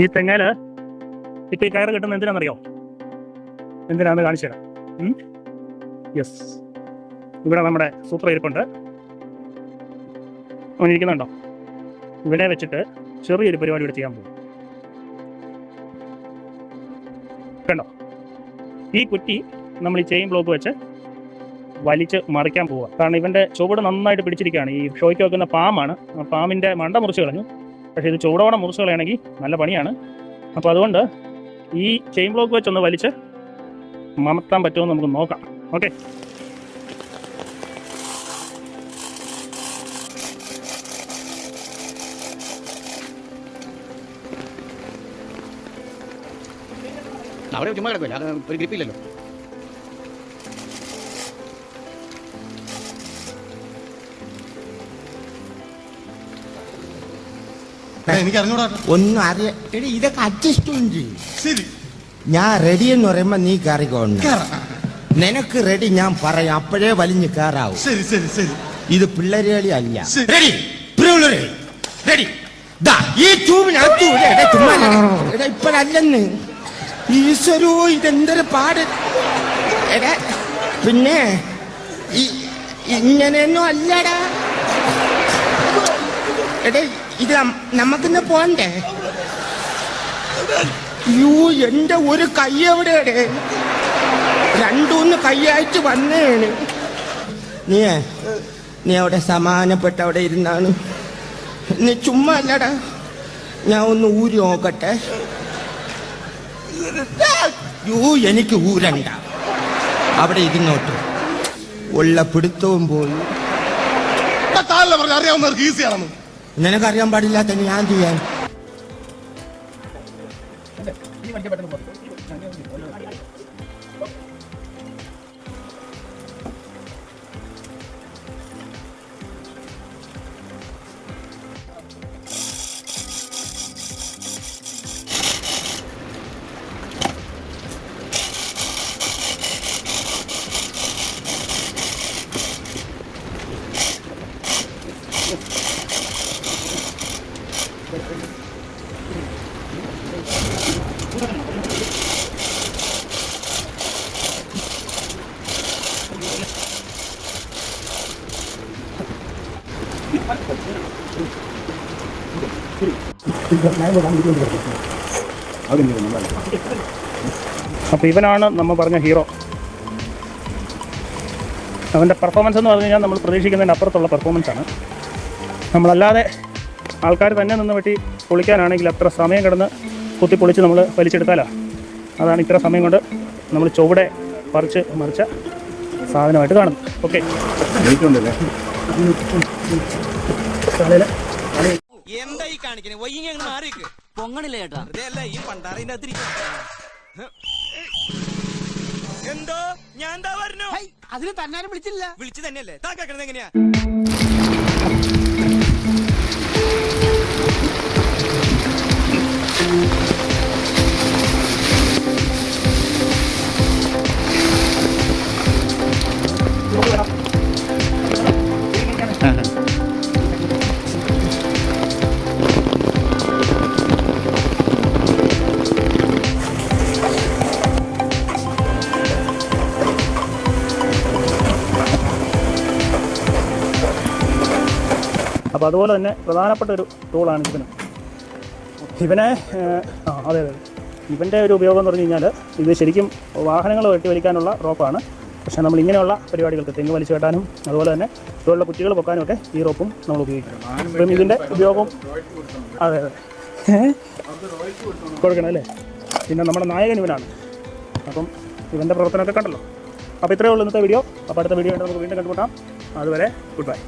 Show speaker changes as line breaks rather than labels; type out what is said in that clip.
ഈ തെങ്ങേൽ ഇപ്പൊ ഈ കയറ് കിട്ടുന്ന എന്തിനാണെന്നറിയോ? എന്തിനാന്ന് കാണിച്ചു തരാം. യെസ് ഇവിടെ നമ്മുടെ സൂപ്പർ ഇരിപ്പുണ്ട്. ഇരിക്കുന്നുണ്ടോ? ഇവിടെ വെച്ചിട്ട് ചെറിയൊരു പരിപാടി ഇവിടെ ചെയ്യാൻ പോകും. കണ്ടോ? ഈ കുറ്റി നമ്മൾ ഈ ചെയിൻ ബ്ലോക്ക് വെച്ച് വലിച്ച് മറിക്കാൻ പോവുക. കാരണം ഇവന്റെ ചുവട് നന്നായിട്ട് പിടിച്ചിരിക്കുകയാണ്. ഈ ഷോയ്ക്ക് വെക്കുന്ന പാമാണ്. ആ മണ്ട മുറിച്ച് കളഞ്ഞു. പക്ഷേ ഇത് ചൂടോടെ മുറിച്ച് കളയണമെങ്കിൽ നല്ല പണിയാണ്. അപ്പോൾ അതുകൊണ്ട് ഈ ചെയിൻ ബ്ലോക്ക് വെച്ചൊന്ന് വലിച്ച് മമത്താൻ പറ്റുമെന്ന് നമുക്ക് നോക്കാം. ഓക്കെ.
അവിടെ ചുമ്മാ കിടക്കില്ല ഒരു ഗ്രിപ്പില്ലല്ലോ
എനിക്ക് അറിഞ്ഞൂടാ
ഒന്നും അറിയ എടി ഇതൊക്കെ അഡ്ജസ്റ്റ് ചെയ്യും.
ശരി.
ഞാൻ റെഡി എന്ന് പറയുമ്പോ നീ കയറിക്കോണ്ട
കേറാം.
നിനക്ക് റെഡി ഞാൻ പറയാം. അപ്പോഴേ വലിഞ്ഞു കയറാവും
ശരി ശരി ശരി.
ഇത് പിള്ളേര് കളി അല്ല. റെഡി റെഡി ദാ ഈ ട്യൂബിനകത്തു ചുമ്മാ ഇപ്പോഴല്ലെന്ന്. ഈശ്വരോ ഇതെന്തൊരു പാട്. എടാ പിന്നെ ഇങ്ങനെയൊന്നും അല്ലടാ. എടേ ഇത് നമുക്കിന്ന് പോണ്ടേ? യൂ എന്റെ ഒരു കൈ എവിടെയാണ്? രണ്ടൂന്ന് കൈയായിട്ട് വന്നേണ്. നീ നീ അവിടെ സമാനപ്പെട്ട അവിടെ ഇരുന്നാണ്. നീ ചുമ്മാ അല്ലടാ ഞാൻ ഒന്ന് ഊരി നോക്കട്ടെ. യൂ എനിക്ക് ഊരണ്ട. അവിടെ ഇരുന്നോട്ട്. ഉള്ള പിടുത്തവും പോയി.
അറിയാവുന്നവർക്ക് ഈസി ആണെന്ന്.
നിനക്കറിയാൻ പാടില്ലാത്ത ഞാൻ ചെയ്യാൻ
അപ്പോൾ ഇവനാണ് നമ്മൾ പറഞ്ഞ ഹീറോ. അവന്റെ പെർഫോമൻസ് എന്ന് പറഞ്ഞു കഴിഞ്ഞാൽ നമ്മൾ പ്രതീക്ഷിക്കുന്നതിന്റെ അപ്പുറത്തുള്ള പെർഫോമൻസ് ആണ്. നമ്മളല്ലാതെ ആൾക്കാർ തന്നെ നിന്ന് വെട്ടി പൊളിക്കാനാണെങ്കിൽ അത്ര സമയം കിടന്ന് കുത്തി പൊളിച്ച് നമ്മൾ വലിച്ചെടുത്താലാ. അതാണ് ഇത്ര സമയം കൊണ്ട് നമ്മൾ ചുവടെ പറിച്ച് മറിച്ച സാധനമായിട്ട് കാണുന്നത്. ഓക്കെ കാലയിൽ
എന്താ ഈ കാണിക്കണേ? വൈകി അങ്ങ് മാറിക്ക്
പൊങ്ങണില്ല ചേട്ടാ.
വെറുതെ അല്ല ഈ പണ്ടാറിന്റെ അതിരി എന്തോ? ഞാൻ എന്താ പറഞ്ഞു?
അതിന് തന്നാരും വിളിച്ചില്ല.
വിളിച്ചു തന്നെയല്ലേ? താ കേക്കണത് എങ്ങനെയാ?
അപ്പോൾ അതുപോലെ തന്നെ പ്രധാനപ്പെട്ട ഒരു ടൂളാണ് ഇവന് ഇവനെ ആ അതെ അതെ. ഇവന്റെ ഒരു ഉപയോഗം എന്ന് പറഞ്ഞു കഴിഞ്ഞാൽ ഇത് ശരിക്കും വാഹനങ്ങൾ വെട്ടിവലിക്കാനുള്ള റോപ്പാണ് പക്ഷേ നമ്മൾ ഇങ്ങനെയുള്ള പരിപാടികൾക്ക് തെങ്ങ് വലിച്ചു കെട്ടാനും അതുപോലെ തന്നെ ഇതുപോലുള്ള കുറ്റികൾ പൊക്കാനും ഒക്കെ ഈ റോപ്പും നമ്മൾ ഉപയോഗിക്കും. ഇതിന്റെ ഉപയോഗം അതെ അതെ? കൊടുക്കണം അല്ലേ? പിന്നെ നമ്മുടെ നായകൻ ഇവനാണ്. അപ്പം ഇവന്റെ പ്രവർത്തനമൊക്കെ കണ്ടല്ലോ. അപ്പോൾ ഇത്രയേ ഉള്ളൂ ഇന്നത്തെ വീഡിയോ അപ്പോൾ അടുത്ത വീഡിയോ ആയിട്ട് നമുക്ക് വീണ്ടും കണ്ടുമുട്ടാം. അതുവരെ ഗുഡ് ബൈ